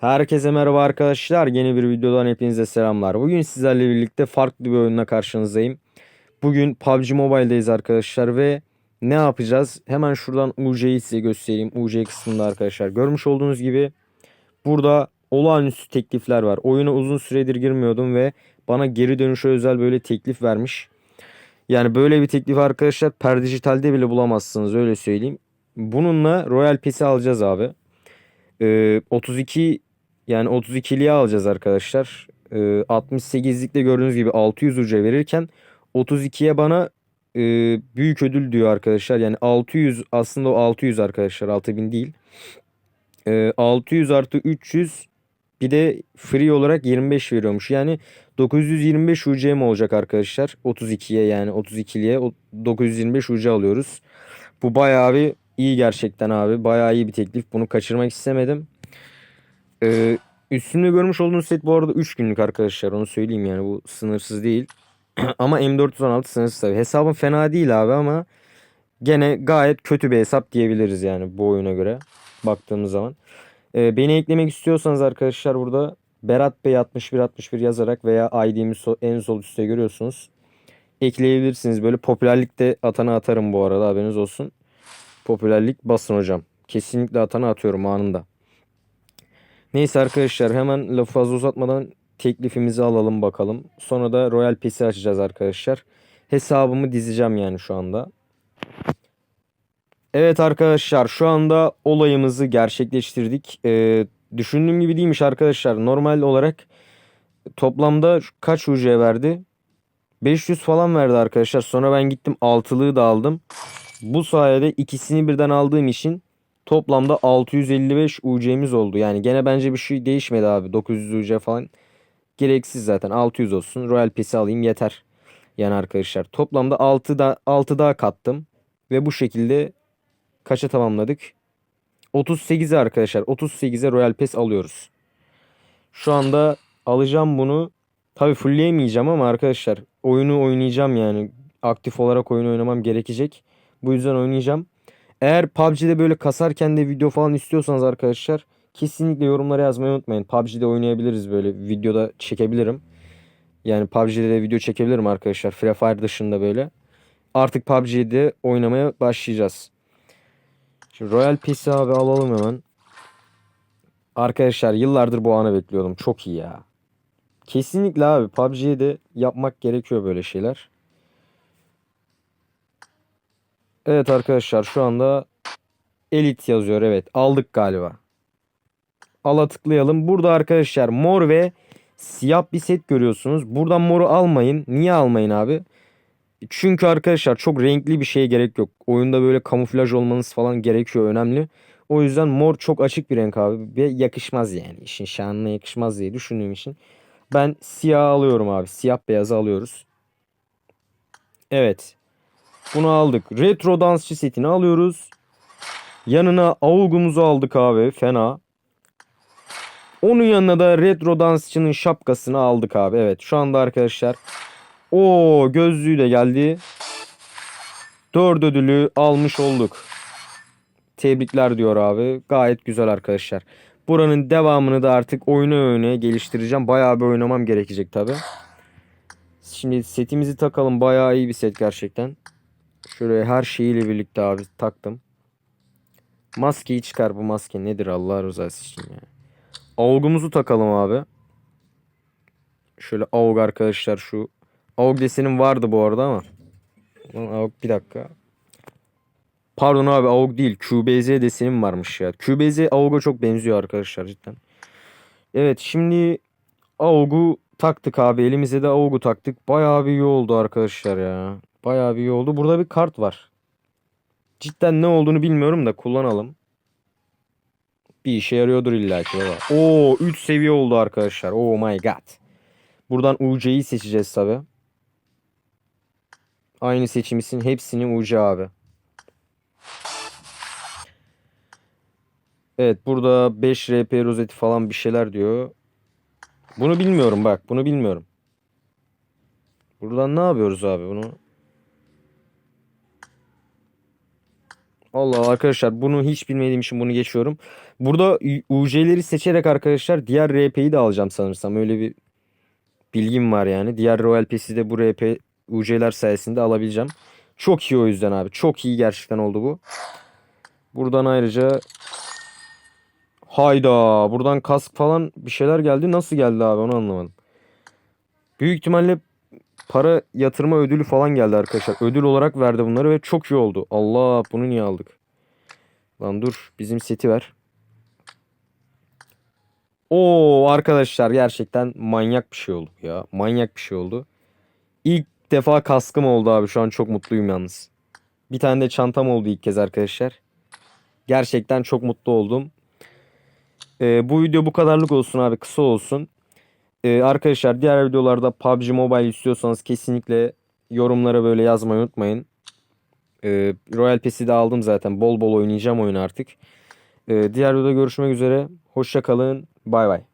Herkese merhaba arkadaşlar. Yeni bir videodan hepinize selamlar. Bugün sizlerle birlikte farklı bir oyunla karşınızdayım. Bugün PUBG Mobile'deyiz arkadaşlar ve ne yapacağız? Hemen şuradan UC'yi size göstereyim. UC kısmında arkadaşlar. Görmüş olduğunuz gibi burada olağanüstü teklifler var. Oyuna uzun süredir girmiyordum ve bana geri dönüşe özel böyle teklif vermiş. Yani böyle bir teklif arkadaşlar per dijitalde bile bulamazsınız öyle söyleyeyim. Bununla Royal Pass'i alacağız abi. Ee, 32 yani 32'liye alacağız arkadaşlar. Ee, 68'likte gördüğünüz gibi 600 uca verirken 32'ye bana e, büyük ödül diyor arkadaşlar. Yani 600 aslında o 600 arkadaşlar 6000 değil. Ee, 600 artı 300 bir de free olarak 25 veriyormuş. Yani 925 UCM olacak arkadaşlar. 32'ye yani 32'liye o- 925 UC alıyoruz. Bu bayağı bir iyi gerçekten abi. Bayağı iyi bir teklif. Bunu kaçırmak istemedim. Ee, üstünde görmüş olduğunuz set bu arada 3 günlük arkadaşlar. Onu söyleyeyim yani bu sınırsız değil. ama M416 sınırsız tabii. Hesabım fena değil abi ama gene gayet kötü bir hesap diyebiliriz yani bu oyuna göre baktığımız zaman. Ee, beni eklemek istiyorsanız arkadaşlar burada Berat Bey 6161 yazarak veya ID'mi en sol üstte görüyorsunuz. Ekleyebilirsiniz. Böyle popülerlikte atana atarım bu arada haberiniz olsun. Popülerlik basın hocam. Kesinlikle atana atıyorum anında. Neyse arkadaşlar hemen lafı fazla uzatmadan teklifimizi alalım bakalım. Sonra da Royal Pass'i açacağız arkadaşlar. Hesabımı dizeceğim yani şu anda. Evet arkadaşlar şu anda olayımızı gerçekleştirdik. Ee, düşündüğüm gibi değilmiş arkadaşlar. Normal olarak toplamda kaç UC verdi? 500 falan verdi arkadaşlar. Sonra ben gittim altılığı da aldım. Bu sayede ikisini birden aldığım için toplamda 655 UC'miz oldu. Yani gene bence bir şey değişmedi abi. 900 UC falan gereksiz zaten. 600 olsun. Royal Pass'i alayım yeter. Yani arkadaşlar toplamda 6 da 6 daha kattım ve bu şekilde kaça tamamladık? 38'e arkadaşlar. 38'e Royal Pass alıyoruz. Şu anda alacağım bunu. Tabi fullleyemeyeceğim ama arkadaşlar oyunu oynayacağım yani. Aktif olarak oyun oynamam gerekecek. Bu yüzden oynayacağım. Eğer PUBG'de böyle kasarken de video falan istiyorsanız arkadaşlar kesinlikle yorumlara yazmayı unutmayın. PUBG'de oynayabiliriz böyle videoda çekebilirim. Yani PUBG'de de video çekebilirim arkadaşlar. Free Fire dışında böyle. Artık PUBG'de oynamaya başlayacağız. Şimdi Royal Pass'i abi alalım hemen. Arkadaşlar yıllardır bu anı bekliyordum. Çok iyi ya. Kesinlikle abi PUBG'de de yapmak gerekiyor böyle şeyler. Evet arkadaşlar şu anda Elite yazıyor. Evet aldık galiba. Ala tıklayalım. Burada arkadaşlar mor ve siyah bir set görüyorsunuz. Buradan moru almayın. Niye almayın abi? Çünkü arkadaşlar çok renkli bir şeye gerek yok. Oyunda böyle kamuflaj olmanız falan gerekiyor. Önemli. O yüzden mor çok açık bir renk abi. Ve yakışmaz yani. işin şanına yakışmaz diye düşündüğüm için. Ben siyah alıyorum abi. Siyah beyazı alıyoruz. Evet. Bunu aldık. Retro dansçı setini alıyoruz. Yanına avugumuzu aldık abi. Fena. Onun yanına da retro dansçının şapkasını aldık abi. Evet şu anda arkadaşlar. o gözlüğü de geldi. Dört ödülü almış olduk. Tebrikler diyor abi. Gayet güzel arkadaşlar. Buranın devamını da artık oyuna oyuna geliştireceğim. Bayağı bir oynamam gerekecek tabi. Şimdi setimizi takalım. Bayağı iyi bir set gerçekten. Şöyle her şeyiyle birlikte abi taktım. Maskeyi çıkar bu maske nedir Allah rızası için ya. Avgumuzu takalım abi. Şöyle avg arkadaşlar şu. Avg desenim vardı bu arada ama. Avg bir dakika. Pardon abi AUG değil. QBZ desenim varmış ya. QBZ AUG'a çok benziyor arkadaşlar cidden. Evet şimdi AUG'u taktık abi. Elimize de AUG'u taktık. Bayağı bir iyi oldu arkadaşlar ya. Bayağı bir iyi oldu. Burada bir kart var. Cidden ne olduğunu bilmiyorum da kullanalım. Bir işe yarıyordur illa ki. Oo 3 seviye oldu arkadaşlar. Oh my god. Buradan UC'yi seçeceğiz tabi. Aynı seçimisin hepsini UC abi. Evet burada 5 RP rozeti falan bir şeyler diyor. Bunu bilmiyorum bak bunu bilmiyorum. Buradan ne yapıyoruz abi bunu? Allah arkadaşlar bunu hiç bilmediğim için bunu geçiyorum. Burada UC'leri seçerek arkadaşlar diğer RP'yi de alacağım sanırsam. Öyle bir bilgim var yani. Diğer Royal Pass'i de bu RP UC'ler sayesinde alabileceğim. Çok iyi o yüzden abi. Çok iyi gerçekten oldu bu. Buradan ayrıca Hayda buradan kask falan bir şeyler geldi. Nasıl geldi abi onu anlamadım. Büyük ihtimalle para yatırma ödülü falan geldi arkadaşlar. Ödül olarak verdi bunları ve çok iyi oldu. Allah bunu niye aldık? Lan dur bizim seti ver. Oo arkadaşlar gerçekten manyak bir şey oldu ya. Manyak bir şey oldu. İlk defa kaskım oldu abi. Şu an çok mutluyum yalnız. Bir tane de çantam oldu ilk kez arkadaşlar. Gerçekten çok mutlu oldum. Ee, bu video bu kadarlık olsun abi. Kısa olsun. Ee, arkadaşlar diğer videolarda PUBG Mobile istiyorsanız kesinlikle yorumlara böyle yazmayı unutmayın. Ee, Royal Pass'i de aldım zaten. Bol bol oynayacağım oyunu artık. Ee, diğer videoda görüşmek üzere. Hoşça kalın. Bay bay.